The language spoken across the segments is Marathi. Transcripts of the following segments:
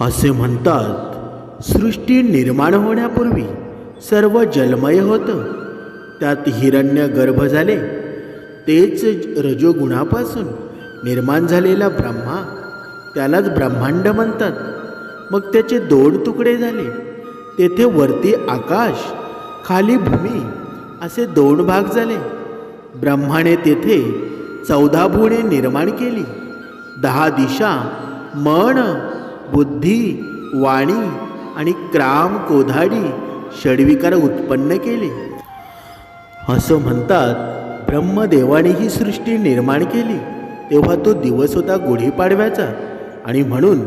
असे म्हणतात सृष्टी निर्माण होण्यापूर्वी सर्व जलमय होतं. त्यात हिरण्य गर्भ झाले. तेच रजोगुणापासून निर्माण झालेला ब्रह्मा त्यालाच ब्रह्मांड म्हणतात. मग त्याचे दोन तुकडे झाले. तेथे वरती आकाश खाली भूमी असे दोन भाग झाले. ब्रह्माने तेथे चौदा भुणे निर्माण केली. दहा दिशा मन बुद्धी वाणी आणि क्राम कोधाडी षडविकार उत्पन्न केले. असं म्हणतात ब्रह्मदेवाने ही सृष्टी निर्माण केली. तेव्हा तो दिवस होता गुढीपाडव्याचा आणि म्हणून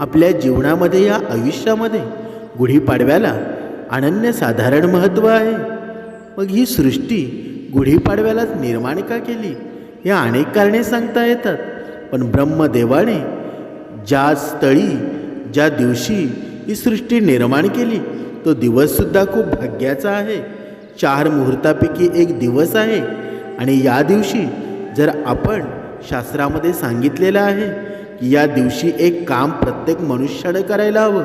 आपल्या जीवनामध्ये या आयुष्यामध्ये गुढीपाडव्याला अनन्यसाधारण महत्त्व आहे. मग ही सृष्टी गुढीपाडव्यालाच निर्माण का केली? या अनेक कारणे सांगता येतात पण ब्रह्मदेवाने ज्या स्थळी ज्या दिवशी ही सृष्टी निर्माण केली तो दिवससुद्धा खूप भाग्याचा आहे. चार मुहूर्तापैकी एक दिवस आहे. आणि या दिवशी जर आपण शास्त्रामध्ये सांगितलेलं आहे की या दिवशी एक काम प्रत्येक मनुष्याने करायला हवं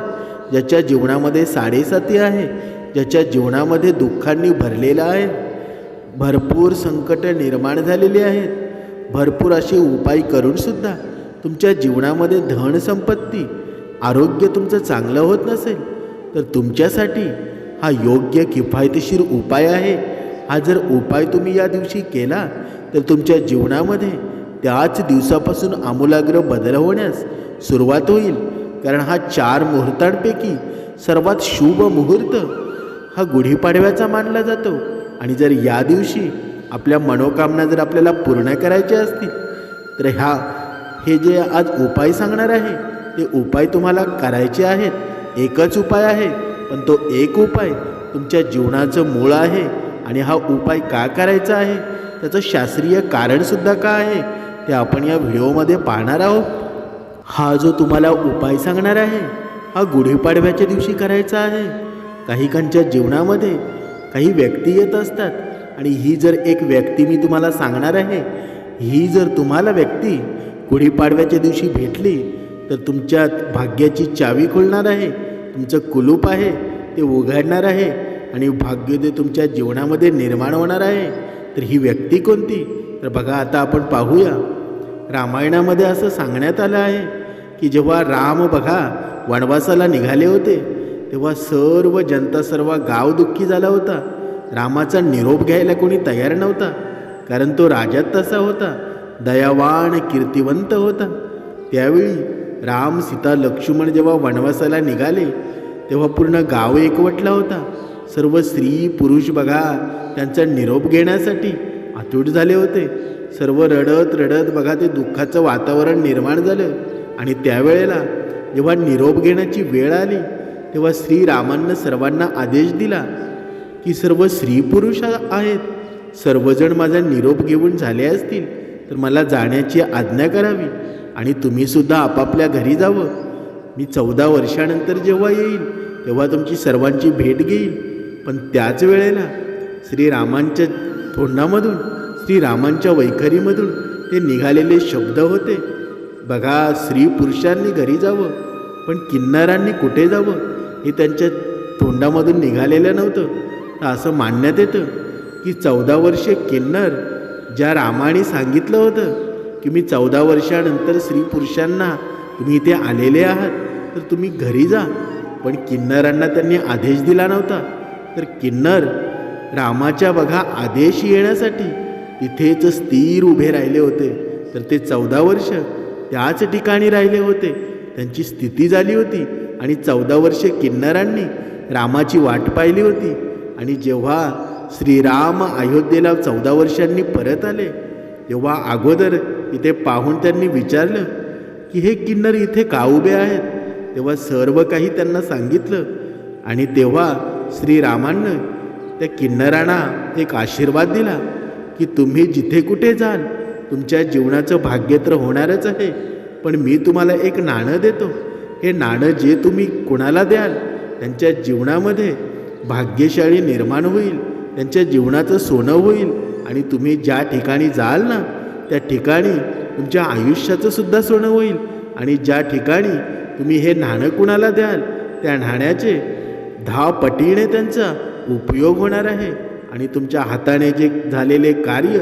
ज्याच्या जीवनामध्ये साडेसाती आहे ज्याच्या जीवनामध्ये दुःखांनी भरलेलं आहे भरपूर संकट निर्माण झालेली आहेत भरपूर असे उपाय करूनसुद्धा तुमच्या जीवनामध्ये धन संपत्ती आरोग्य तुमचं चांगलं होत नसेल तर तुमच्यासाठी हा योग्य किफायतशीर उपाय आहे. हा जर उपाय तुम्ही या दिवशी केला तर तुमच्या जीवनामध्ये त्याच दिवसापासून आमूलाग्र बदल होण्यास सुरुवात होईल. कारण हा चार मुहूर्तांपैकी सर्वात शुभ मुहूर्त हा गुढीपाडव्याचा मानला जातो. आणि जर या दिवशी आपल्या मनोकामना जर आपल्याला पूर्ण करायच्या असतील तर ह्या हे जे आज उपाय सांगणार आहे ते उपाय तुम्हाला करायचे आहेत. एकच उपाय आहे पण तो एक उपाय तुमच्या जीवनाचं मूळ आहे. आणि हा उपाय का करायचा आहे? त्याचं शास्त्रीय कारणसुद्धा का आहे? ते आपण या व्हिडिओमध्ये पाहणार आहोत. हा जो तुम्हाला उपाय सांगणार आहे हा गुढीपाडव्याच्या दिवशी करायचा आहे. काहीकांच्या जीवनामध्ये काही व्यक्ती येत असतात. आणि ही जर एक व्यक्ती मी तुम्हाला सांगणार आहे ही जर तुम्हाला व्यक्ती गुढीपाडव्याच्या दिवशी भेटली तर तुमच्यात भाग्याची चावी खुलणार आहे तुमचं कुलूप आहे ते उघडणार आहे आणि भाग्य ते तुमच्या जीवनामध्ये निर्माण होणार आहे. तर ही व्यक्ती कोणती? तर बघा आता आपण पाहूया. रामायणामध्ये असं सांगण्यात आलं आहे की जेव्हा राम बघा वनवासाला निघाले होते तेव्हा सर्व जनता सर्व गाव दुःखी झाला होता. रामाचा निरोप घ्यायला कोणी तयार नव्हता कारण तो राजात तसा होता. दयावान कीर्तिवंत होता. त्यावेळी राम सीता लक्ष्मण जेव्हा वनवासाला निघाले तेव्हा पूर्ण गाव एकवटला होता. सर्व स्त्री पुरुष बघा त्यांचा निरोप घेण्यासाठी आतूट झाले होते. सर्व रडत रडत बघा ते दुःखाचं वातावरण निर्माण झालं. आणि त्यावेळेला जेव्हा निरोप घेण्याची वेळ आली तेव्हा श्रीरामांना सर्वांना आदेश दिला की सर्व स्त्री पुरुष आहेत. सर्वजण माझा निरोप घेऊन झाले असतील. तर मला जाण्याची आज्ञा करावी आणि तुम्हीसुद्धा आपापल्या घरी जावं. मी चौदा वर्षानंतर जेव्हा येईल तेव्हा तुमची सर्वांची भेट घेईल पण त्याच वेळेला श्रीरामांच्या तोंडामधून श्रीरामांच्या वैखरीमधून ते निघालेले शब्द होते. बघा स्त्री पुरुषांनी घरी जावं पण किन्नरांनी कुठे जावं हे त्यांच्या तोंडामधून निघालेलं नव्हतं. तर असं मानण्यात येतं की चौदा वर्षे किन्नर ज्या रामाने सांगितलं होतं की मी चौदा वर्षानंतर स्त्री पुरुषांना तुम्ही इथे आलेले आहात तर तुम्ही घरी जा. पण किन्नरांना त्यांनी आदेश दिला नव्हता. तर किन्नर रामाच्या बघा आदेश येण्यासाठी तिथेच स्थिर उभे राहिले होते. तर ते चौदा वर्ष त्याच ठिकाणी राहिले होते. त्यांची स्थिती झाली होती आणि चौदा वर्षे किन्नरांनी रामाची वाट पाहिली होती. आणि जेव्हा श्रीराम अयोध्येला चौदा वर्षांनी परत आले. तेव्हा अगोदर इथे पाहून त्यांनी विचारलं की हे किन्नर इथे का उभे आहेत? तेव्हा सर्व काही त्यांना सांगितलं. आणि तेव्हा श्रीरामानं त्या किन्नरांना एक आशीर्वाद दिला की तुम्ही जिथे कुठे जाल तुमच्या जीवनाचं भाग्य तर होणारच आहे पण मी तुम्हाला एक नाणं देतो. हे नाणं जे तुम्ही कुणाला द्याल त्यांच्या जीवनामध्ये भाग्यशाळी निर्माण होईल. त्यांच्या जीवनाचं सोनं होईल. आणि तुम्ही ज्या ठिकाणी जाल ना त्या ठिकाणी तुमच्या आयुष्याचं सुद्धा सोनं होईल. आणि ज्या ठिकाणी तुम्ही हे नाणं कुणाला द्याल त्या नाण्याचे दहा पटीने त्यांचा उपयोग होणार आहे. आणि तुमच्या हाताने जे झालेले कार्य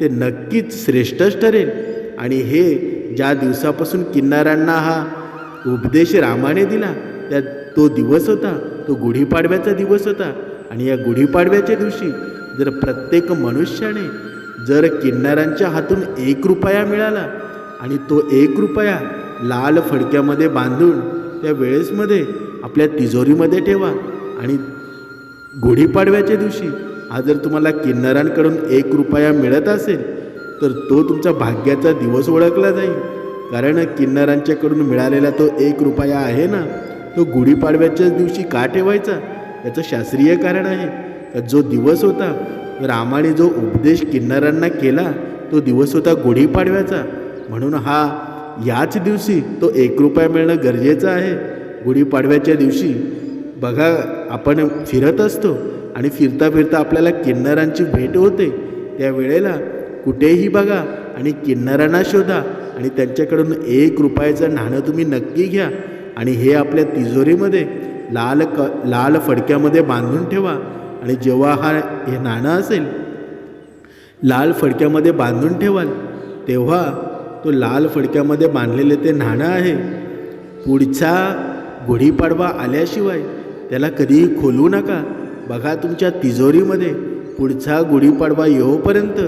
ते नक्कीच श्रेष्ठच ठरेल. आणि हे ज्या दिवसापासून किन्नारांना हा उपदेश रामाने दिला त्या तो दिवस होता तो गुढीपाडव्याचा दिवस होता. आणि या गुढीपाडव्याच्या दिवशी जर प्रत्येक मनुष्याने जर किन्नरांच्या हातून एक रुपया मिळाला आणि तो एक रुपया लाल फडक्यामध्ये बांधून त्या वेळेसमध्ये आपल्या तिजोरीमध्ये ठेवा आणि गुढीपाडव्याच्या दिवशी हा जर तुम्हाला किन्नरांकडून एक रुपया मिळत असेल तर तो तुमचा भाग्याचा दिवस ओळखला जाईल. कारण किन्नरांच्याकडून मिळालेला तो एक रुपया आहे ना तो गुढीपाडव्याच्याच दिवशी का ठेवायचा? याचं शास्त्रीय कारण आहे. जो दिवस होता रामाने जो उपदेश किन्नरांना केला तो दिवस होता गुढीपाडव्याचा. म्हणून हा याच दिवशी तो एक रुपया मिळणं गरजेचं आहे. गुढीपाडव्याच्या दिवशी बघा आपण फिरत असतो आणि फिरता फिरता आपल्याला किन्नरांची भेट होते. त्या वेळेला कुठेही बघा आणि किन्नरांना शोधा आणि त्यांच्याकडून एक रुपयाचं नाणं तुम्ही नक्की घ्या. आणि हे आपल्या तिजोरीमध्ये लाल क लाल फडक्यामध्ये बांधून ठेवा. आणि जेव्हा हा हे नाणं असेल लाल फडक्यामध्ये बांधून ठेवाल तेव्हा तो लाल फडक्यामध्ये बांधलेले ते नाणं आहे. पुढचा गुढीपाडवा आल्याशिवाय त्याला कधीही खोलू नका. बघा तुमच्या तिजोरीमध्ये पुढचा गुढीपाडवा येऊपर्यंत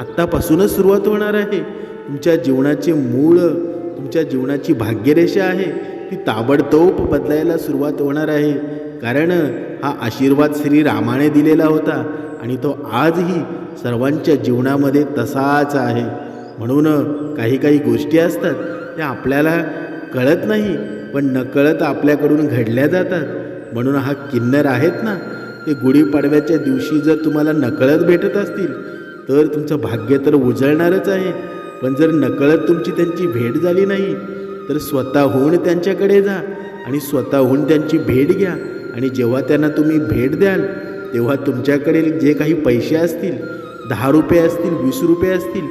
आत्तापासूनच सुरुवात होणार आहे. तुमच्या जीवनाचे मूळ तुमच्या जीवनाची भाग्यरेषा आहे. ती ताबडतोब बदलायला सुरुवात होणार आहे. कारण हा आशीर्वाद श्री रामाने दिलेला होता आणि तो आजही सर्वांच्या जीवनामध्ये तसाच आहे. म्हणून काही काही गोष्टी असतात त्या आपल्याला कळत नाही पण नकळत आपल्याकडून घडल्या जातात. म्हणून हा किन्नर आहेत ना ते गुढीपाडव्याच्या दिवशी जर तुम्हाला नकळत भेटत असतील तर तुमचं भाग्य तर उजळणारच आहे. पण जर नकळत तुमची त्यांची भेट झाली नाही तर स्वतःहून त्यांच्याकडे जा आणि स्वतःहून त्यांची भेट घ्या. आणि जेव्हा त्यांना तुम्ही भेट द्याल तेव्हा तुमच्याकडे जे काही पैसे असतील दहा रुपये असतील वीस रुपये असतील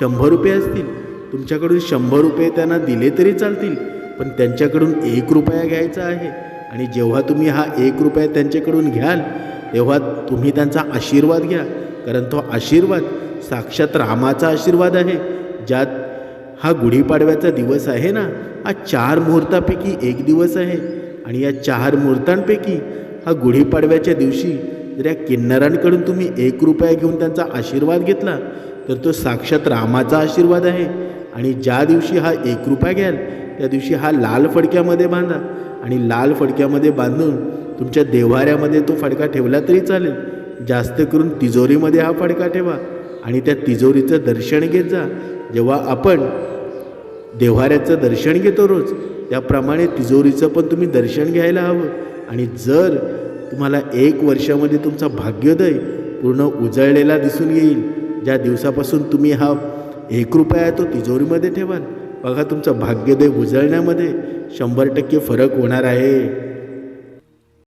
शंभर रुपये असतील तुमच्याकडून शंभर रुपये त्यांना दिले तरी चालतील पण त्यांच्याकडून एक रुपया घ्यायचा आहे. आणि जेव्हा तुम्ही हा एक रुपया त्यांच्याकडून घ्याल तेव्हा तुम्ही त्यांचा आशीर्वाद घ्या. कारण तो आशीर्वाद साक्षात रामाचा आशीर्वाद आहे ज्यात हा गुढीपाडव्याचा दिवस आहे ना हा चार मुहूर्तापैकी एक दिवस आहे. आणि या चार मुहूर्तांपैकी हा गुढीपाडव्याच्या दिवशी जर या किन्नरांकडून तुम्ही एक रुपया घेऊन त्यांचा आशीर्वाद घेतला तर तो साक्षात रामाचा आशीर्वाद आहे. आणि ज्या दिवशी हा एक रुपया घ्याल त्या दिवशी हा लाल फडक्यामध्ये बांधा. आणि लाल फडक्यामध्ये बांधून तुमच्या देव्हाऱ्यामध्ये तो फडका ठेवला तरी चालेल. जास्त करून तिजोरीमध्ये हा फडका ठेवा. आणि त्या तिजोरीचं दर्शन घेत जा. जेव्हा आपण देव्हाऱ्याचं दर्शन घेतो रोज त्याप्रमाणे तिजोरीचं पण तुम्ही दर्शन घ्यायला हवं. आणि जर तुम्हाला एक वर्षामध्ये तुमचा भाग्योदय पूर्ण उजळलेला दिसून येईल ज्या दिवसापासून तुम्ही हा एक रुपया तो तिजोरीमध्ये ठेवाल बघा तुमचा भाग्योदय उजळण्यामध्ये शंभर टक्के फरक होणार आहे.